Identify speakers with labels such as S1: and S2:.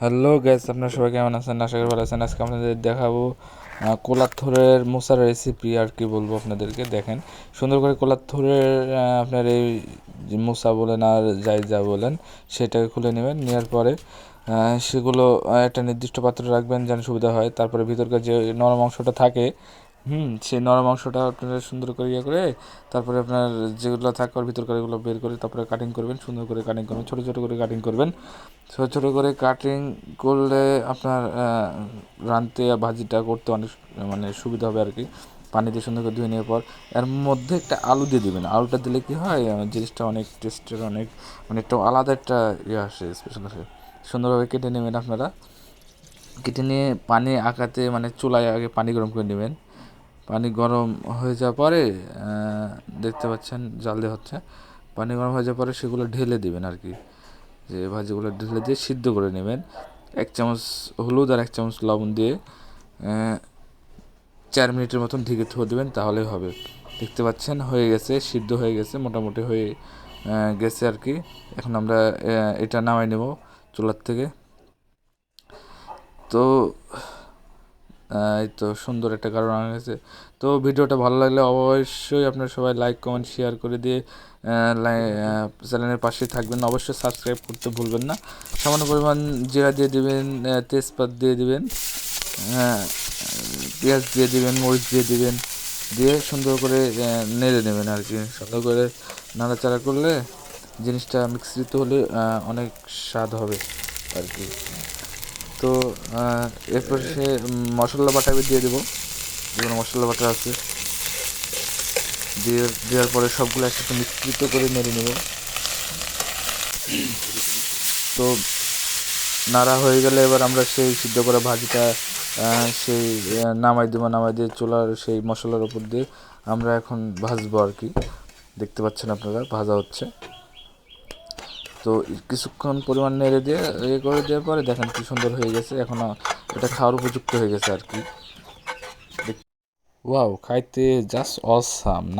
S1: Hello gas আপনার সবাই কেমন আছেন? আশা করি ভালো আছেন। আজকে আপনাদের দেখাবো কোলাথরের মোসার রেসিপি আর কি বলব আপনাদেরকে, দেখেন। সুন্দর করে কোলাথরের আপনার এই মোসা বলেন আর যাই যা বলেন, সেটাকে খুলে নেবেন, নেওয়ার পরে সেগুলো একটা নির্দিষ্ট পাত্রে রাখবেন যেন সুবিধা হয়। তারপরে ভিতরকার যে নরম অংশটা থাকে হুম, সেই নরম অংশটা আপনারা সুন্দর করে ইয়ে করে তারপরে আপনার যেগুলো থাকে ওর ভিতরকার এগুলো বের করে তারপরে কাটিং করবেন, সুন্দর করে কাটিং করবেন, ছোটো ছোটো করে কাটিং করবেন। ছোটো ছোটো করে কাটিং করলে আপনার রাঁধতে ভাজিটা করতে অনেক মানে সুবিধা হবে আর কি পানি দিয়ে সুন্দর করে ধুয়ে নেওয়ার পর এর মধ্যে একটা আলু দিয়ে দিবেন। আলুটা দিলে কি হয় জিনিসটা অনেক টেস্টের অনেক মানে একটু আলাদা একটা ইয়ে আসে স্পেশাল আসে। সুন্দরভাবে কেটে নেবেন আপনারা। কেটে নিয়ে পানি আঁকাতে মানে চুলায় আগে পানি গরম করে নেবেন। পানি গরম হয়ে যাওয়ার পরে দেখতে পাচ্ছেন জাল দিয়ে হচ্ছে। পানি গরম হয়ে যাওয়ার পরে সেগুলো ঢেলে দেবেন আর কি। যে ভাজিগুলো ঢেলে দিয়ে সিদ্ধ করে নেবেন। এক চামচ হলুদ আর এক চামচ লবণ দিয়ে চার মিনিটের মতন ঢেকে থুয়ে দেবেন, তাহলেই হবে। দেখতে পাচ্ছেন হয়ে গেছে, সিদ্ধ হয়ে গেছে, মোটামুটি হয়ে গেছে আর কি। এখন আমরা এটা নামাই নেব চুলার থেকে। তো এই তো সুন্দর একটা কারণ আনা গেছে তো ভিডিওটা ভালো লাগলে অবশ্যই আপনারা সবাই লাইক কমেন্ট শেয়ার করে দিয়ে চ্যানেলের পাশে থাকবেন। অবশ্যই সাবস্ক্রাইব করতে ভুলবেন না। সামান্য পরিমাণ জিরা দিয়ে দিবেন তেজপাত দিয়ে দিবেন পেঁয়াজ দিয়ে দিবেন, মরিচ দিয়ে দিবেন, দিয়ে সুন্দর করে নেড়ে নেবেন আর কি। সুন্দর করে নাড়াচাড়া করলে জিনিসটা মিশ্রিত হলে অনেক স্বাদ হবে আর কি। তো এরপর সে মশলা বাটা দিয়ে দেবো। যেগুলো মশলা বাটা আছে। দিয়ে, দেওয়ার পরে সবগুলো একসাথে মিশ্রিত করে নেড়ে নেব। তো, নাড়া হয়ে গেলে এবার আমরা সেই সিদ্ধ করা ভাজিটা সেই নামাই দেবো, নামাই দিয়ে চোলার সেই মশলার ওপর দিয়ে আমরা এখন ভাজবো আর কি। দেখতে পাচ্ছেন আপনারা, ভাজা হচ্ছে। তো কিছুক্ষণ পরিমাণ নেড়ে দিয়ে ইয়ে করে দেওয়ার পরে দেখেন কি সুন্দর হয়ে গেছে। এখন এটা খাওয়ার উপযুক্ত হয়ে গেছে আর কি। ওয়াও, খাইতে জাস্ট অসাম না